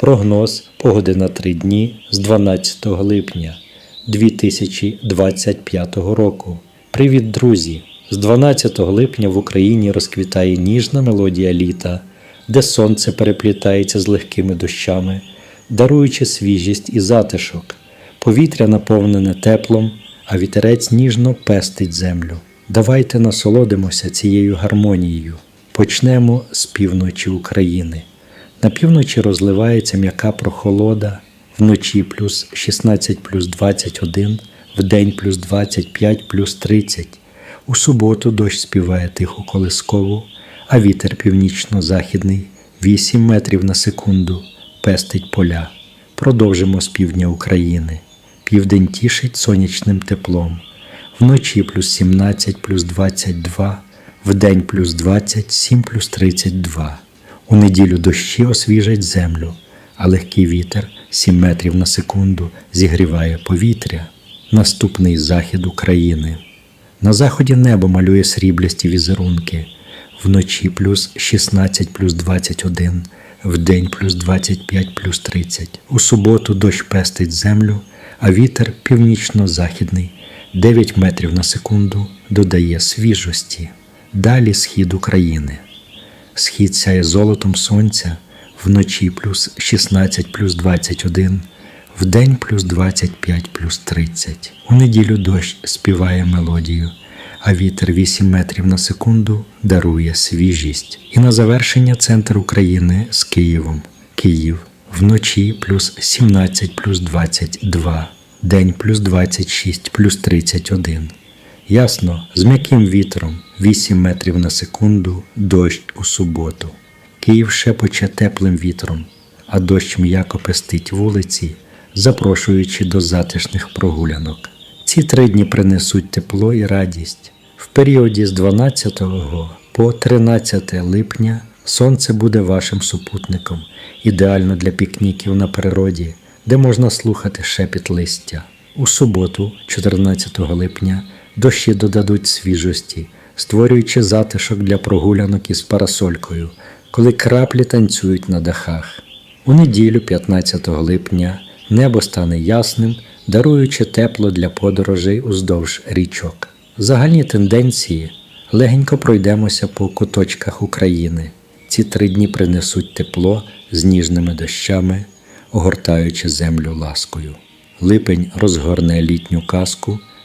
Прогноз погоди на три дні з 12 липня 2025 року. Привіт, друзі! З 12 липня в Україні розквітає ніжна мелодія літа, де сонце переплітається з легкими дощами, даруючи свіжість і затишок. Повітря наповнене теплом, а вітерець ніжно пестить землю. Давайте насолодимося цією гармонією. Почнемо з півночі України. На півночі розливається м'яка прохолода, вночі плюс 16 плюс 21, вдень плюс 25 плюс 30. У суботу дощ співає тиху колискову, а вітер північно-західний 8 метрів на секунду пестить поля. Продовжимо з півдня України. Південь тішить сонячним теплом. Вночі плюс 17 плюс 22, вдень плюс 27 плюс 32. У неділю дощі освіжать землю, а легкий вітер 7 метрів на секунду зігріває повітря. Наступний захід України. На заході небо малює сріблясті візерунки. Вночі плюс 16 плюс 21, вдень плюс 25 плюс 30. У суботу дощ пестить землю, а вітер північно-західний 9 метрів на секунду додає свіжості. Далі схід України. Схід сяє золотом сонця, вночі плюс 16 плюс 21, вдень плюс 25 плюс 30. У неділю дощ співає мелодію, а вітер 8 метрів на секунду дарує свіжість. І на завершення центр України з Києвом. Київ вночі плюс 17 плюс 22, день плюс 26 плюс 31. Ясно, з м'яким вітром 8 метрів на секунду, дощ у суботу. Київ шепоче теплим вітром, а дощ м'яко пестить вулиці, запрошуючи до затишних прогулянок. Ці три дні принесуть тепло і радість. В періоді з 12 по 13 липня сонце буде вашим супутником, ідеально для пікніків на природі, де можна слухати шепіт листя. У суботу, 14 липня, дощі додадуть свіжості, створюючи затишок для прогулянок із парасолькою, коли краплі танцюють на дахах. У неділю, 15 липня, небо стане ясним, даруючи тепло для подорожей уздовж річок. Загальні тенденції легенько пройдемося по куточках України. Ці три дні принесуть тепло з ніжними дощами, огортаючи землю ласкою. Липень розгорне літню казку,